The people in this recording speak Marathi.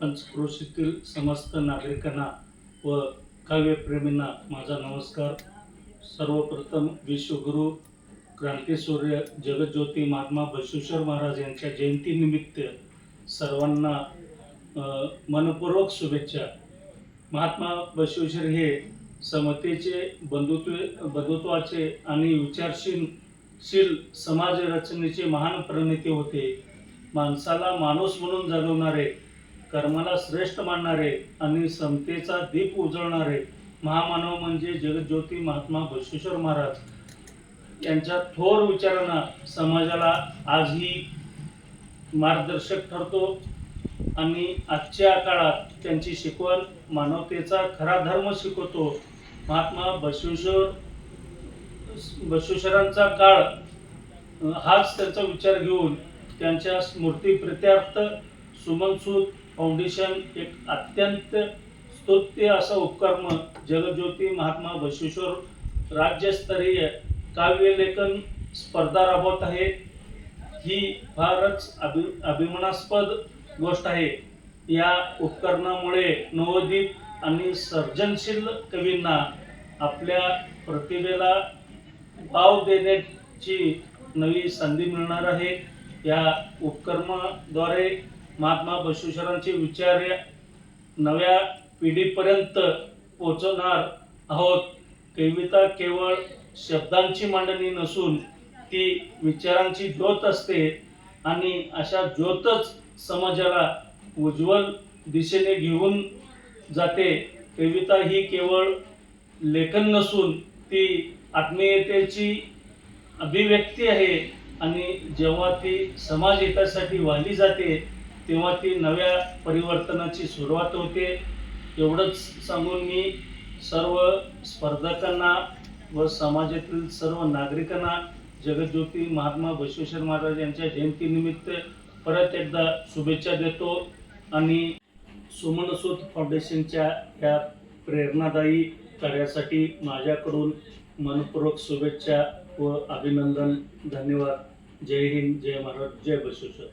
पंचक्रोशीतील समस्त नागरिकांना व काव्यप्रेमींना माझा नमस्कार. सर्वप्रथम विश्वगुरु क्रांतीसूर्य जगज्योती महात्मा बसवेश्वर महाराज यांच्या जयंतीनिमित्त सर्वांना मनपूर्वक शुभेच्छा. महात्मा बसवेश्वर हे समतेचे बंधुत्व बंधुत्वाचे आणि विचारशील शील समाज रचनेचे महान प्रणेते होते. माणसाला माणूस म्हणून जगवणारे कर्माला श्रेष्ठ मानणारे आणि समतेचा दीप उजळणारे महामानव म्हणजे जगज्योती महात्मा बसवेश्वर महाराज. यांच्या थोर विचारांना समाजाला आजही मार्गदर्शक ठरतो आणि आजच्या काळात त्यांची शिकवण मानवतेचा खरा धर्म शिकवतो. महात्मा बसवेश्वर बसवेश्वरांचा काळ हाच त्यांचा विचार घेऊन त्यांच्या स्मृती प्रित्यार्थ सुमनसूत फाउंडेशन एक अत्यंत स्तुत्य असा उपक्रम जगज्योती महात्मा बसवेश्वर राज्यस्तरीय काव्यलेखन स्पर्धा राबवत आहे. ही फारच अभि अभिमानास्पद गोष्ट आहे. या उपकरणामुळे नवोदित आणि सर्जनशील कवींना आपल्या प्रतिभेला वाव देण्याची नवी संधी मिळणार आहे. या उपक्रमाद्वारे महात्मा बसवेश्वरांचे विचार या नव्या पिढीपर्यंत पोचवणार आहोत. कविता केवळ शब्दांची मांडणी नसून ती विचारांची ज्योत असते आणि अशा ज्योतच समाजाला उज्ज्वल दिशेने घेऊन जाते. कविता ही केवळ लेखन नसून ती आत्मीयतेची अभिव्यक्ती आहे आणि जेव्हा ती समाज हितासाठी वाहिली जाते तेव्हा ती नव्या परिवर्तनाची सुरुवात होते. एवढंच सांगून मी सर्व स्पर्धकांना व समाजातील सर्व नागरिकांना जगज्योती महात्मा बसवेश्वर महाराज यांच्या जयंतीनिमित्त परत एकदा शुभेच्छा देतो आणि सुमनसूत फाउंडेशनच्या या प्रेरणादायी कार्यासाठी माझ्याकडून मनपूर्वक शुभेच्छा व अभिनंदन धन्यवाद. जय हिंद जय महाराज जय बसवेश्वर.